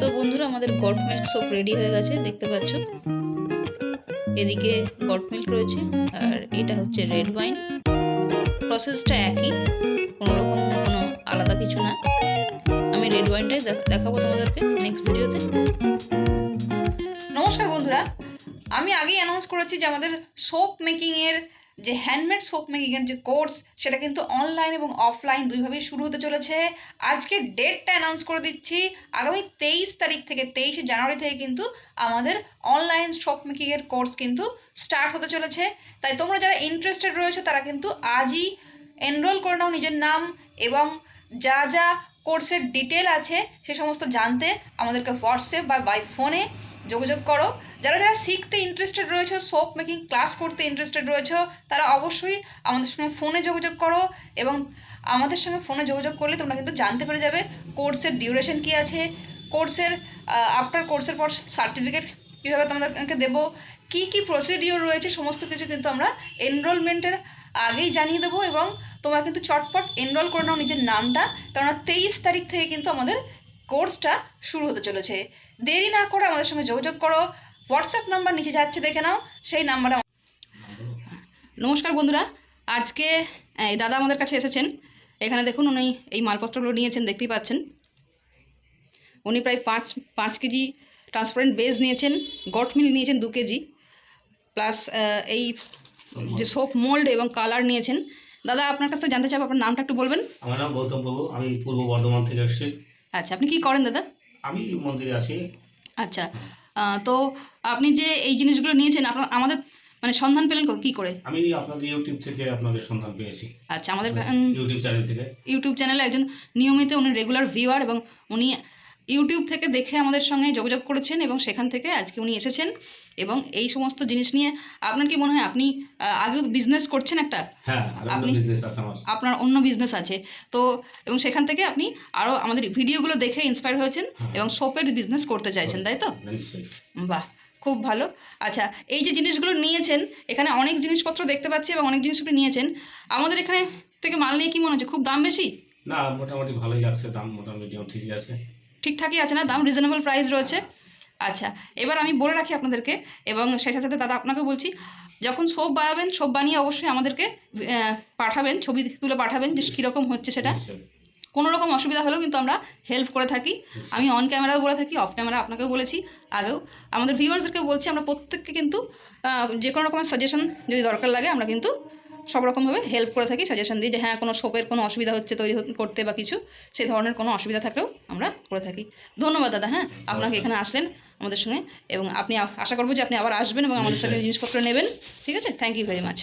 তো বন্ধুরা, আমাদের গট মিল্ক সোপ রেডি হয়ে গেছে, দেখতে পাচ্ছ। এদিকে গট মিল্ক রয়েছে, আর এটা হচ্ছে রেড ওয়াইন প্রসেসটা একই, কোনো রকম কোনো আলাদা কিছু না। আমি রেড ওয়াইনটাই দেখাবো তোমাদেরকে নেক্সট ভিডিওতে নমস্কার বন্ধুরা, আমি আগেই অ্যানাউন্স করেছি যে আমাদের সোপ মেকিংয়ের যে হ্যান্ডমেড সোপ মেকিংয়ের যে কোর্স সেটা কিন্তু অনলাইন এবং অফলাইন দুইভাবেই শুরু হতে চলেছে। আজকে ডেটটা অ্যানাউন্স করে দিচ্ছি। আগামী তেইশ তারিখ থেকে, তেইশে জানুয়ারি থেকে কিন্তু আমাদের অনলাইন সোপ মেকিংয়ের কোর্স কিন্তু স্টার্ট হতে চলেছে। তাই তোমরা যারা ইন্টারেস্টেড রয়েছে, তারা কিন্তু আজই এনরোল করে নাও নিজের নাম এবং যা যা কোর্সের ডিটেল আছে, সে সমস্ত জানতে আমাদেরকে হোয়াটসঅ্যাপ বা বাই ফোনে যোগাযোগ করো। যারা যারা শিখতে ইন্টারেস্টেড রয়েছে সোপ মেকিং ক্লাস করতে ইন্টারেস্টেড রয়েছে, তারা অবশ্যই আমাদের সঙ্গে ফোনে যোগাযোগ করো এবং আমাদের সঙ্গে ফোনে যোগাযোগ করলে তোমরা কিন্তু জানতে পেরে যাবে কোর্সের ডিউরেশন কী আছে কোর্সের আফটার কোর্সের পর সার্টিফিকেট কীভাবে তোমাদেরকে দেবো, কী কী প্রসিডিওর রয়েছে, সমস্ত কিছু কিন্তু আমরা এনরোলমেন্টের আগেই জানিয়ে দেবো এবং তোমরা কিন্তু চটপট এনরোল করে নাও নিজের নামটা। কেননা তেইশ তারিখ থেকে কিন্তু আমাদের কোর্সটা শুরু হতে চলেছে। দেরি না করে আমাদের সঙ্গে যোগাযোগ করো। হোয়াটসঅ্যাপ নাম্বার নিচে যাচ্ছে দেখে নাও। সেই নাম্বারে নমস্কার বন্ধুরা আজকে এই দাদা আমাদের কাছে এসেছেন। এখানে দেখুন উনি এই মালপত্রগুলো নিয়েছেন দেখতেই পাচ্ছেন। উনি প্রায় পাঁচ পাঁচ কেজি ট্রান্সপারেন্ট বেজ নিয়েছেন গট মিল নিয়েছেন দু কেজি প্লাস এই যে সোপ মোল্ড এবং কালার নিয়েছেন। দাদা আপনার কাছ থেকে জানতে চাইব আপনার নামটা একটু বলবেন। আমার নাম গৌতম বাবু আমি পূর্ব বর্ধমান থেকে এসেছি। আচ্ছা আপনি কি করেন দাদা? আমি মন্দিরে আছি আচ্ছা তো আপনি যে এই জিনিসগুলো নিয়েছেন আপনার আমাদের মানে সন্ধান পেলেন কো- কি করে? আমি আপনাদের ইউটিউব থেকে আপনাদের সন্ধান পেয়েছি। আচ্ছা আমাদের ইউটিউব চ্যানেল থেকে। ইউটিউব চ্যানেলে একজন নিয়মিত উনি রেগুলার ভিউয়ার এবং উনি ইউটিউব থেকে দেখে আমাদের সঙ্গে যোগাযোগ করেছেন এবং সেখান থেকে আজকে উনি এসেছেন এবং এই সমস্ত জিনিস নিয়ে আপনার কি মনে হয় আপনি আগেও বিজনেস করছেন একটা? হ্যাঁ আপনি- আপনার অন্য বিজনেস আছে। তো এবং সেখান থেকে আপনি আরও আমাদের ভিডিওগুলো দেখে ইন্সপায়ার হয়েছেন হ্যাঁ। এবং সোপের বিজনেস করতে চাইছেন তাই তো? নিশ্চয়ই। বাহ খুব ভালো। আচ্ছা এই যে জিনিসগুলো নিয়েছেন এখানে অনেক জিনিসপত্র দেখতে পাচ্ছি এবং অনেক জিনিসপত্র নিয়েছেন। আমাদের এখানে থেকে মাল নিয়ে কি মনে হচ্ছে? খুব দাম বেশি? না মোটামুটি ভালোই লাগছে দাম মোটামুটি ঠিকই আছে। ঠিকঠাকই আছে না? দাম রিজনেবল প্রাইস রয়েছে। আচ্ছা এবার আমি বলে রাখি আপনাদেরকে এবং সেই সাথে দাদা আপনাকে বলছি, যখন সোপ বানাবেন সোপ বানিয়ে অবশ্যই আমাদেরকে পাঠাবেন, ছবি তুলে পাঠাবেন যে কীরকম হচ্ছে সেটা। কোনো রকম অসুবিধা হলেও কিন্তু আমরা হেল্প করে থাকি। আমি অন ক্যামেরাও বলে থাকি অফ ক্যামেরা আপনাকেও বলেছি আগেও। আমাদের ভিউয়ার্সদেরকে বলছি, আমরা প্রত্যেককে কিন্তু যে কোনো রকমের সাজেশন যদি দরকার লাগে, আমরা কিন্তু সব রকমভাবে হেল্প করে থাকি সাজেশন দিই যে হ্যাঁ কোনো শোপের কোনো অসুবিধা হচ্ছে তৈরি করতে বা কিছু সেই ধরনের কোনো অসুবিধা থাকলেও আমরা করে থাকি। ধন্যবাদ দাদা হ্যাঁ আপনাকে এখানে আসলেন আমাদের সঙ্গে এবং আপনি আশা করব যে আপনি আবার আসবেন এবং আমাদের সাথে জিনিসপত্র নেবেন ঠিক আছে? Thank you very much